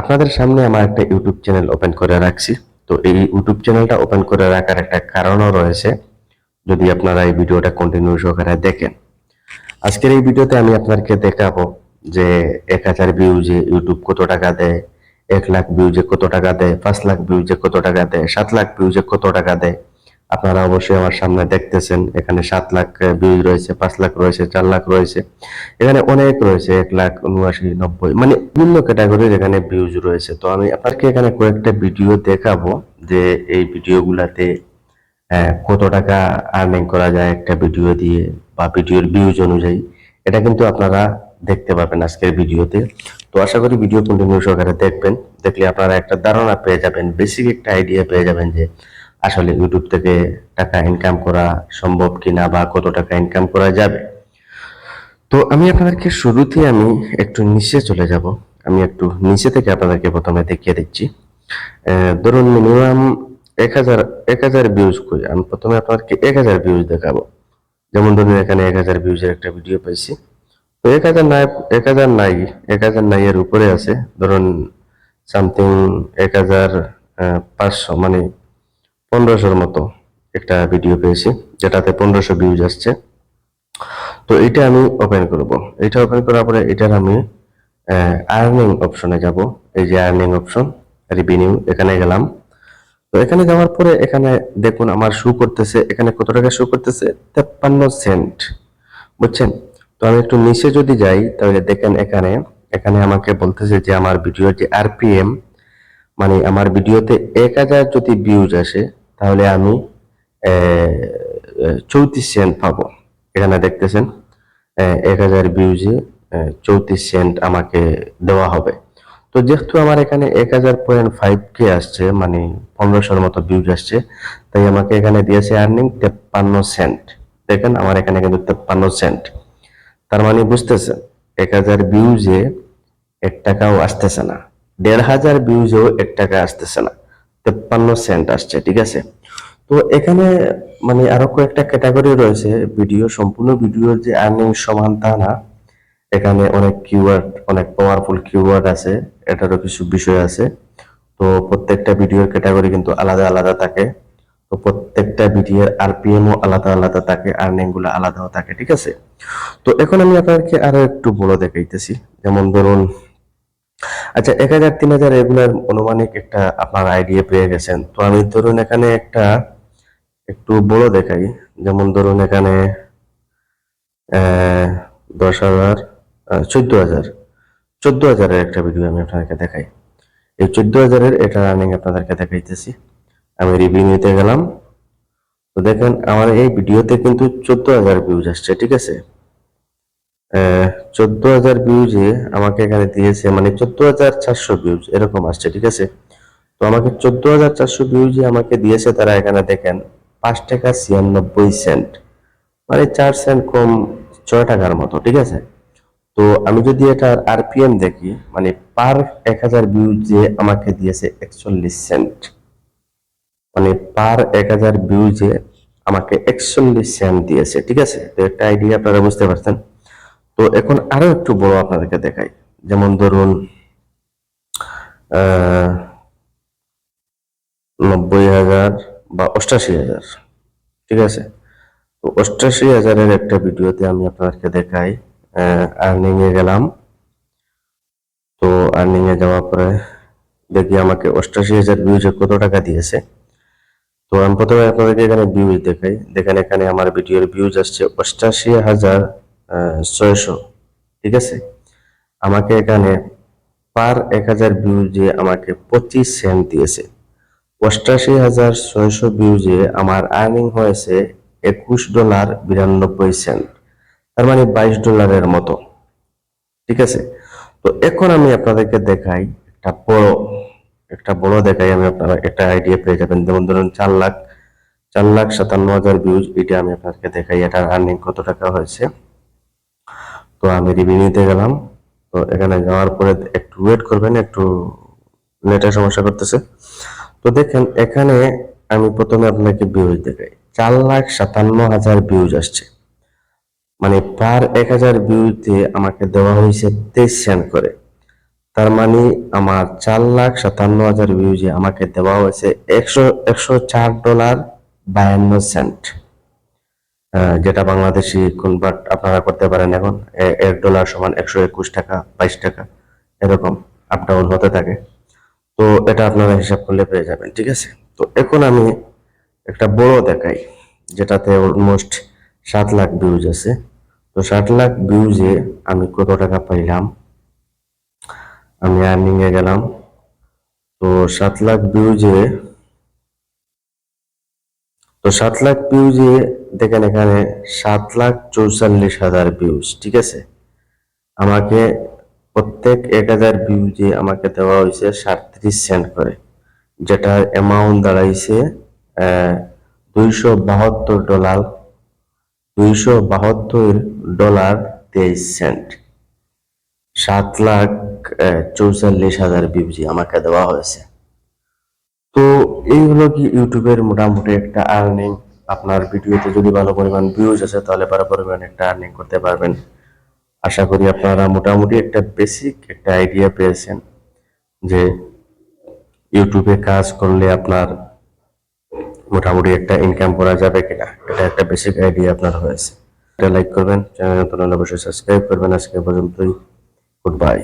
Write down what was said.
আপনাদের সামনে আমার একটা ইউটিউব চ্যানেল ওপেন করে রাখছি। তো এই ইউটিউব চ্যানেলটা ওপেন করে রাখার একটা কারণও রয়েছে, যদি আপনারা এই ভিডিওটা কন্টিনিউ সহকারে দেখেন। আজকের এই ভিডিওতে আমি আপনাদেরকে দেখাবো যে এক হাজার ভিউজে ইউটিউব কত টাকা দেয়, এক লাখ ভিউজে কত টাকা দেয়, পাঁচ লাখ ভিউজে কত টাকা দেয়, সাত লাখ ভিউজে কত টাকা দেয়। আপনারা অবশ্যই আমার সামনে দেখতেছেন। এখানে সাত লাখ ভিউজ রয়েছে, পাঁচ লাখ রয়েছে, চার লাখ রয়েছে। এখানে অনেক রয়েছে, এক লাখ উনআশি, নব্বই মানে বিভিন্ন ক্যাটাগরির এখানে ভিউজ রয়েছে। তো আমি আপনাকে এখানে কয়েকটা ভিডিও দেখাবো যে এই ভিডিওগুলাতে কত টাকা আর্নিং করা যায় একটা ভিডিও দিয়ে বা ভিডিওর ভিউজ অনুযায়ী। এটা কিন্তু আপনারা দেখতে পাবেন আজকের ভিডিওতে তো আশা করি ভিডিও কন্টিনিউ সহকারে দেখবেন। দেখলে আপনারা একটা ধারণা পেয়ে যাবেন বেসিক একটা আইডিয়া পেয়ে যাবেন যে আসলে ইউটিউব থেকে টাকা ইনকাম করা সম্ভব কিনা বা কত টাকা ইনকাম করা যাবে? তো আমি আপনাদেরকে শুরুতে আমি একটু নিচে চলে যাব। আমি একটু নিচে থেকে আপনাদেরকে প্রথমে দেখিয়ে দিচ্ছি। ধরুন মিনিমাম এক হাজার এক হাজার ভিউজ করি। আমি প্রথমে আপনাদেরকে এক হাজার ভিউজ দেখাবো। যেমন ধরুন এখানে এক হাজার ভিউজের একটা ভিডিও পাইছি। তো এক হাজার নাই, এক হাজার নাই, এক হাজার নাই এর উপরে আছে। ধরুন সামথিং এক হাজার পাঁচশো মানে পনেরোশোর মতো একটা ভিডিও পেয়েছি, যেটাতে পনেরোশো ভিউজ আসছে। তো এটা আমি ওপেন করব। এটা ওপেন করার পরে এটার আমি আর্নিং অপশনে যাব। এই যে আর্নিং অপশন রিভিনিউ এখানে গেলাম। তো এখানে যাওয়ার পরে এখানে দেখুন আমার শু করতেছে, এখানে কত টাকা শু করতেছে? তেপ্পান্ন সেন্ট বুঝছেন? তো আমি একটু নিচে যদি যাই, তাহলে দেখেন এখানে এখানে আমাকে বলতেছে যে আমার ভিডিওর যে আরপিএম মানে আমার ভিডিওতে এক হাজার যদি ভিউজ আসে তাহলে আমি চৌত্রিশ সেন্ট পাবো। এখানে দেখতেছেন এক হাজার ভিউজে চৌত্রিশ সেন্ট আমাকে দেওয়া হবে। তো যেহেতু আমার এখানে এক হাজার পয়েন্ট ফাইভ কে আসছে মানে পনেরোশোর মতো ভিউজ আসছে, তাই আমাকে এখানে দিয়েছে আর্নিং তেপ্পান্ন সেন্ট দেখেন, আমার এখানে কিন্তু তেপ্পান্ন সেন্ট তার মানে বুঝতেছেন, এক হাজার ভিউজে এক টাকাও আসতেছে না। দেড় হাজার ভিউজেও এক টাকা আসতেছে না। তেপ্পান্ন সেন্ট আসছে, ঠিক আছে? তো এখানে মানে আরও কয়েকটা ক্যাটাগরি রয়েছে ভিডিও সম্পূর্ণ ভিডিওর যে আর্নিং সমান তা না। এখানে অনেক কিওয়ার্ড অনেক পাওয়ারফুল কিওয়ার্ড আছে, এটারও কিছু বিষয় আছে। তো প্রত্যেকটা ভিডিওর ক্যাটাগরি কিন্তু আলাদা আলাদা থাকে। তো প্রত্যেকটা ভিডিওর আরপিএমও আলাদা আলাদা থাকে আর্নিংগুলো আলাদাও থাকে, ঠিক আছে? তো এখন আমি আপনাদেরকে আরও একটু বড় দেখাইতেছি। যেমন ধরুন আচ্ছা এক হাজার তিন হাজার এগুলার অনুমানিক একটা আপনার আইডিয়া পেয়ে গেছেন। তো আমি ধরুন এখানে একটা একটু বড় দেখাই। যেমন ধরুন এখানে দশ হাজার চোদ্দ হাজার। চোদ্দ হাজারের একটা ভিডিও আমি আপনাদেরকে দেখাই। এই চোদ্দ হাজারের এটা আর্নিং আপনাদেরকে দেখাইতেছি। আমি রিভিউ নিতে গেলাম। তো দেখেন, আমার এই ভিডিওতে কিন্তু চোদ্দ হাজার ভিউজ আসছে, ঠিক আছে? চোদ্দ হাজার ভিউজে আমাকে এখানে দিয়েছে মানে চোদ্দ হাজার চারশো ভিউজ এরকম আসছে, ঠিক আছে? তো আমাকে চোদ্দ হাজার চারশো ভিউজে আমাকে দিয়েছে তারা এখানে দেখেন, পাঁচ টাকা ছিয়ানব্বই সেন্ট মানে চার সেন্ট কম ছয় টাকার মতো, ঠিক আছে? তো আমি যদি এটার আরপিএম দেখি মানে পার এক হাজার ভিউজে আমাকে দিয়েছে একচল্লিশ সেন্ট মানে পার এক হাজার ভিউজে আমাকে একচল্লিশ সেন্ট দিয়েছে, ঠিক আছে? তো একটা আইডিয়া আপনারা বুঝতে পারছেন। তো এখন আরও একটু বড় আপনাদেরকে দেখাই। যেমন ধরুন নব্বই হাজার বা অষ্টাশি হাজার, ঠিক আছে? তো অষ্টাশি হাজারের একটা ভিডিওতে আমি আপনাদেরকে দেখাই আর্নিং এ গেলাম। তো আর্নিং এ যাওয়ার পরে দেখি আমাকে অষ্টাশি হাজার ভিউজে কত টাকা দিয়েছে। তো আমি প্রথমে আপনাদেরকে এখানে ভিউজ দেখাই। দেখেন এখানে আমার ভিডিওর ভিউজ আসছে অষ্টাশি হাজার ছয়শো, ঠিক আছে? আমাকে এখানে পার এক হাজার ভিউজে আমাকে পঁচিশ সেন্ট দিয়েছে। অষ্টাশি হাজার ছয়শো ভিউজে আমার আর্নিং হয়েছে একুশ ডলার বিরানব্বই সেন্ট তার মানে বাইশ ডলারের মতো, ঠিক আছে? তো এখন আমি আপনাদেরকে দেখাই একটা বড় একটা বড় দেখাই আমি আপনারা, একটা আইডিয়া পেয়ে যাবেন। যেমন ধরুন চার লাখ চার লাখ সাতান্ন হাজার ভিউজ এটা আমি আপনাদেরকে দেখাই, এটার আর্নিং কত টাকা হয়েছে? তো আমি রিভিনিউতে গেলাম। তো এখানে যাওয়ার পরে একটু ওয়েট করবেন, একটু নেটের সমস্যা করতেছে। তো দেখেন, এখানে আমি প্রথমে আপনাকে ভিউজ দেখাই। চার লাখ সাতান্ন হাজার ভিউজ আসছে। মানে পার এক হাজার ভিউতে আমাকে দেওয়া হয়েছে তেইশ সেন্ট করে। তার মানে আমার চার লাখ সাতান্ন হাজার ভিউজে আমাকে দেওয়া হয়েছে একশো একশো চার ডলার বায়ান্ন সেন্ট যেটা বাংলাদেশি কনভার্ট আপনারা করতে পারেন এখন। এক ডলার সমান একশো একুশ টাকা, বাইশ টাকা, এরকম আপ ডাউন হতে থাকে। তো এটা আপনারা হিসাব করলে পেয়ে যাবেন, ঠিক আছে? তো এখন আমি একটা বড় দেখাই, যেটাতে অলমোস্ট সাত লাখ ভিউজ আছে। তো সাত লাখ ভিউজে আমি কত টাকা পাইলাম? আমি আর্নিং এ গেলাম। তো সাত লাখ ভিউজে তো সাত লাখ ভিউজে দেখেন এখানে সাত লাখ চৌচল্লিশ হাজার ভিউজ ঠিক আছে? আমাকে প্রত্যেক এক হাজার ভিউজে আমাকে দেওয়া হয়েছে সাতত্রিশ সেন্ট করে যেটার অ্যামাউন্ট দাঁড়াইছে দুইশো বাহাত্তর ডলার দুইশো বাহাত্তর ডলার তেইশ সেন্ট সাত লাখ চৌচল্লিশ হাজার ভিউজে আমাকে দেওয়া হয়েছে। তো এই হলো কি ইউটিউবের মোটামুটি একটা আর্নিং আপনার ভিডিওতে যদি ভালো পরিমাণ ভিউজ আছে তাহলে ভালো পরিমাণ একটা আর্নিং করতে পারবেন। আশা করি আপনারা মোটামুটি একটা বেসিক একটা আইডিয়া পেয়েছেন যে ইউটিউবে কাজ করলে আপনার মোটামুটি একটা ইনকাম করা যাবে কিনা। এটা একটা বেসিক আইডিয়া আপনার হয়েছে। এটা লাইক করবেন চ্যানেল নতুন অবশ্যই সাবস্ক্রাইব করবেন। আজকে পর্যন্তই। Good bye